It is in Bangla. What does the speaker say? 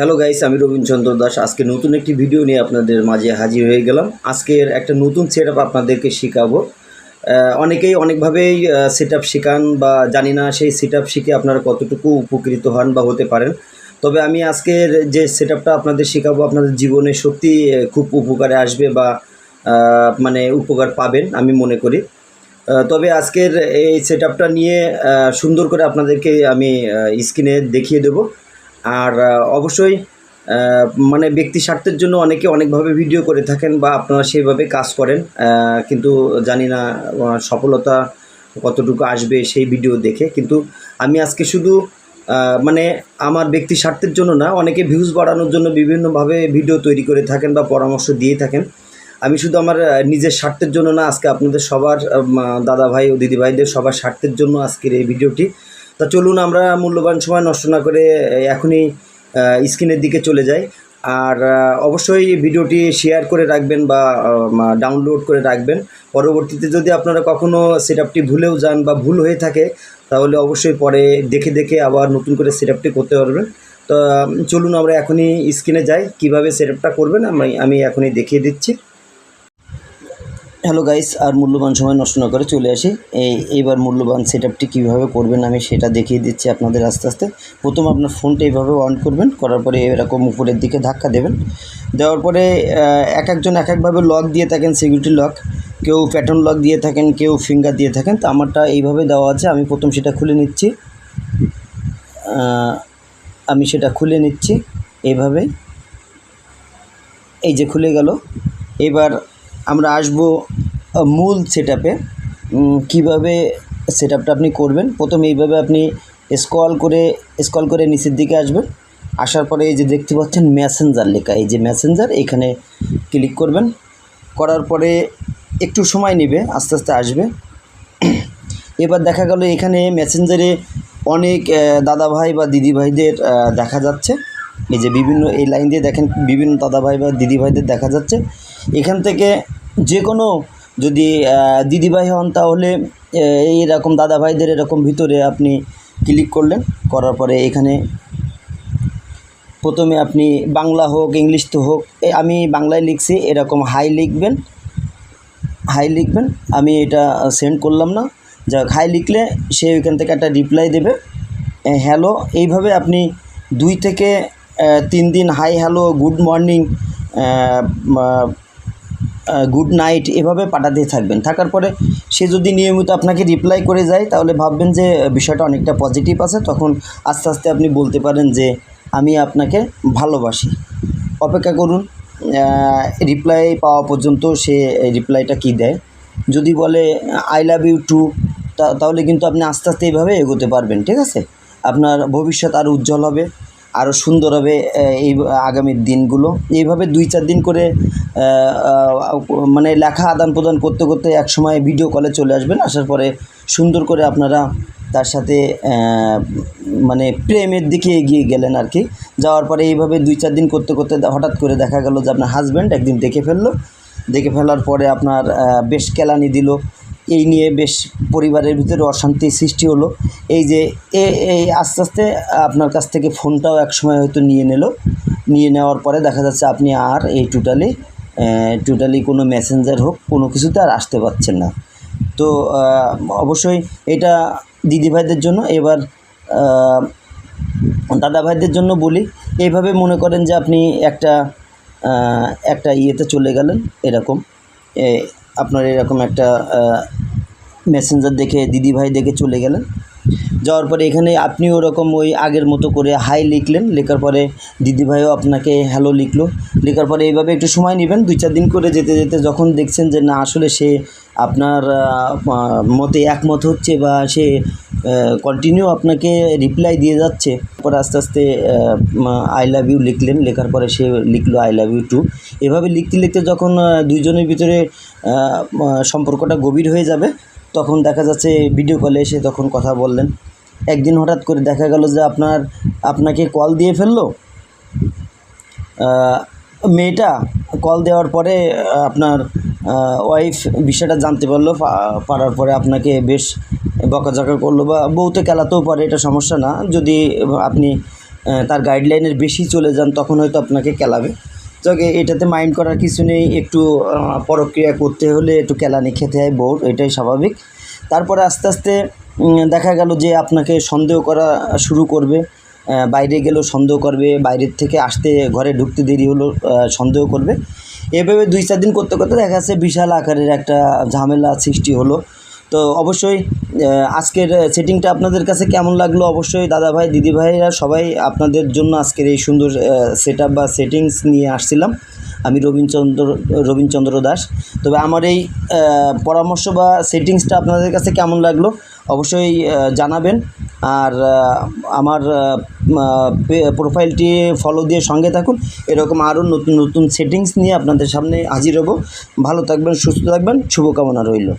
হ্যালো গাইস আমি রবীন্দ্রচন্দ্র দাস। আজকে নতুন একটি ভিডিও নিয়ে আপনাদের মাঝে হাজির হয়ে গেলাম। আজকের একটা নতুন সেট আপ আপনাদেরকে শেখাবো। অনেকেই অনেকভাবেই সেট আপ শেখান বা জানি না সেই সেট আপ শিখে আপনারা কতটুকু উপকৃত হন বা হতে পারেন। তবে আমি আজকের যে সেট আপটা আপনাদের শেখাবো, আপনাদের জীবনে সত্যি খুব উপকারে আসবে বা মানে উপকার পাবেন, আমি মনে করি। তবে আজকের এই সেট নিয়ে সুন্দর করে আপনাদেরকে আমি স্ক্রিনে দেখিয়ে দেবো। আর অবশ্যই মানে ব্যক্তি স্বার্থের জন্য অনেকে অনেকভাবে ভিডিও করে থাকেন বা আপনারা সেইভাবে কাজ করেন। কিন্তু জানি না সফলতা কতটুকু আসবে সেই ভিডিও দেখে। কিন্তু আমি আজকে শুধু মানে আমার ব্যক্তি স্বার্থের জন্য না, অনেকে ভিউজ বাড়ানোর জন্য বিভিন্নভাবে ভিডিও তৈরি করে থাকেন বা পরামর্শ দিয়ে থাকেন। আমি শুধু আমার নিজের স্বার্থের জন্য না, আজকে আপনাদের সবার দাদা ভাই ও দিদি ভাইদের সবার স্বার্থের জন্য আজকের এই ভিডিওটি। তা চলুন আমরা মূল্যবান সময় নষ্ট না করে এখনই স্ক্রিনের দিকে চলে যাই। আর অবশ্যই ভিডিওটি শেয়ার করে রাখবেন বা ডাউনলোড করে রাখবেন। পরবর্তীতে যদি আপনারা কখনও সেট আপটি ভুলেও যান বা ভুল হয়ে থাকে, তাহলে অবশ্যই পরে দেখে দেখে আবার নতুন করে সেট আপটি করতে পারবেন। তো চলুন আমরা এখনই স্ক্রিনে যাই। কীভাবে সেট আপটা করবেন আমি আমি এখনই দেখিয়ে দিচ্ছি। হ্যালো গাইস আর মূল্যবান সময় নষ্ট না করে চলে আসি। এই, এইবার মূল্যবান সেট আপটি কীভাবে করবেন আমি সেটা দেখিয়ে দিচ্ছি আপনাদের আস্তে আস্তে। প্রথম আপনার ফোনটা এইভাবে অন করবেন, করার পরে এরকম উপরের দিকে ধাক্কা দেবেন। দেওয়ার পরে এক একজন এক একভাবে লক দিয়ে থাকেন সিকিউরিটি লক কেউ প্যাটার্ন লক দিয়ে থাকেন, কেউ ফিঙ্গার দিয়ে থাকেন। তো আমারটা এইভাবে দেওয়া আছে, আমি প্রথম সেটা খুলে নিচ্ছি। আমি সেটা খুলে নিচ্ছি, এইভাবে। এই যে খুলে গেল। এবার আমরা আসব মূল সেট আপে কীভাবে সেট আপটা আপনি করবেন? প্রথমে এইভাবে আপনি স্কল করে স্কল করে নিচের দিকে আসবেন। আসার পরে এই যে দেখতে পাচ্ছেন মেসেঞ্জার লেখা। এই যে মেসেঞ্জার এখানে ক্লিক করবেন। করার পরে একটু সময় নেবে আস্তে আস্তে আসবে। এবার দেখা গেল এখানে মেসেঞ্জারে অনেক আহ, দাদা ভাই বা দিদি ভাইদের দেখা যাচ্ছে। এই যে বিভিন্ন এই লাইন দিয়ে দেখেন বিভিন্ন দাদা ভাই বা দিদি ভাইদের দেখা যাচ্ছে। এখান থেকে যে কোনো যদি আহ, দিদি ভাই হন তাহলে এইরকম দাদা ভাইদের এরকম ভিতরে আপনি ক্লিক করলেন করার পরে এখানে প্রথমে আপনি বাংলা হোক ইংলিশ তো হোক আমি বাংলায় লিখছি এরকম হাই লিখবেন হাই লিখবেন আমি এটা সেন্ড করলাম না যাক হাই লিখলে সে ওইখান থেকে একটা রিপ্লাই দেবে হ্যালো এইভাবে আপনি দুই থেকে তিন দিন hi hello good morning good night এভাবে পাঠাতে থাকবেন। থাকার পরে সে যদি নিয়মিত আপনাকে রিপ্লাই করে যায়, তাহলে ভাববেন যে বিষয়টা অনেকটা পজিটিভ আছে। তখন আস্তে আস্তে আপনি বলতে পারেন যে, আমি আপনাকে ভালোবাসি। অপেক্ষা করুন রিপ্লাই পাওয়া পর্যন্ত সে রিপ্লাইটা কী দেয়। যদি বলে আই লাভ ইউ টু তাহলে কিন্তু আপনি আস্তে আস্তে এইভাবে এগোতে পারবেন, ঠিক আছে? আপনার ভবিষ্যৎ আরও উজ্জ্বল হবে। আরও সুন্দর হবে এই আগামীর দিনগুলো। এইভাবে দুই চার দিন করে মানে লেখা আদান প্রদান করতে করতে এক সময় ভিডিও কলে চলে আসবেন। আসার পরে সুন্দর করে আপনারা তার সাথে মানে প্রেমের দিকে এগিয়ে গেলেন আর কি। যাওয়ার পরে এইভাবে দুই চার দিন করতে করতে হঠাৎ করে দেখা গেল যে আপনার হাজব্যান্ড একদিন দেখে ফেলল। দেখে ফেলার পরে আপনার বেশ কেলানি দিল। এই নিয়ে বেশ পরিবারের ভিতরে অশান্তি সৃষ্টি হলো। এই যে এ- এই আস্তে আস্তে আপনার কাছ থেকে ফোনটাও এক সময় হয়তো নিয়ে নিল। নিয়ে নেওয়ার পরে দেখা যাচ্ছে আপনি আর এই টোটালি টোটালি কোনো মেসেঞ্জার হোক, কোনো কিছুতে আর আসতে পারছেন না। তো অবশ্যই এটা দিদিভাইদের জন্য, এবার দাদা ভাইদের জন্য বলি, এইভাবে মনে করেন যে আপনি একটা একটা ইয়েতে চলে গেলেন, এরকম। আপনার এরকম একটা মেসেঞ্জার দেখে দিদি ভাই দেখে চলে গেলেন। যাওয়ার পরে এখানে আপনি ওরকম ওই আগের মতো করে হাই লিখলেন। লেখার পরে দিদিভাইও আপনাকে হ্যালো লিখলো। লেখার পরে এইভাবে একটু সময় নেবেন। দুই চার দিন করে যেতে যেতে যখন দেখছেন যে না, আসলে সে আপনার মতে একমত হচ্ছে বা সে কন্টিনিউ আপনাকে রিপ্লাই দিয়ে যাচ্ছে পরে আস্তে আস্তে আই লাভ ইউ লিখলেন। লেখার পরে সে লিখলো আই লাভ ইউ টু এভাবে লিখতে লিখতে যখন দুইজনের ভিতরে সম্পর্কটা গভীর হয়ে যাবে তখন দেখা যাচ্ছে ভিডিও কলে এসে তখন কথা বললেন। একদিন হঠাৎ করে দেখা গেল যে আপনার, আপনাকে কল দিয়ে ফেলল। মেয়েটা কল দেওয়ার পরে আপনার ওয়াইফ বিষয়টা জানতে পারল পারার পরে আপনাকে বেশ বকাঝকা করল বা বউতে কেলাতেও পারে, এটা সমস্যা না। যদি আপনি তার গাইডলাইনের বেশি চলে যান, তখন হয়তো আপনাকে কেলাবে। যাকে এটাতে মাইন্ড করার কিছু নেই, একটু পরক্রিয়া করতে হলে একটু কেলানি খেতে হয় বোর এটাই স্বাভাবিক। তারপরে আস্তে আস্তে দেখা গেল যে আপনাকে সন্দেহ করা শুরু করবে বাইরে গেলেও সন্দেহ করবে, বাইরের থেকে আসতে ঘরে ঢুকতে দেরি হলো সন্দেহ করবে। এভাবে দুই চার দিন করতে করতে দেখা যাচ্ছে বিশাল আকারের একটা ঝামেলা সৃষ্টি হলো। তো অবশ্যই আজকের সেটিংটা আপনাদের কাছে কেমন লাগল? অবশ্যই দাদা ভাই, দিদি ভাইরা সবাই আপনাদের জন্য আজকের এই সুন্দর সেট বা সেটিংস নিয়ে আসছিলাম। আমি রবীন্দ্র রবীন্দ্র দাস। তবে আমার এই পরামর্শ বা সেটিংসটা আপনাদের কাছে কেমন লাগল? অবশ্যই জানাবেন। আর আমার প্রোফাইলটি ফলো দিয়ে সঙ্গে থাকুন। এরকম আরও নতুন নতুন সেটিংস নিয়ে আপনাদের সামনে হাজির হব। ভালো থাকবেন, সুস্থ থাকবেন, শুভকামনা রইল।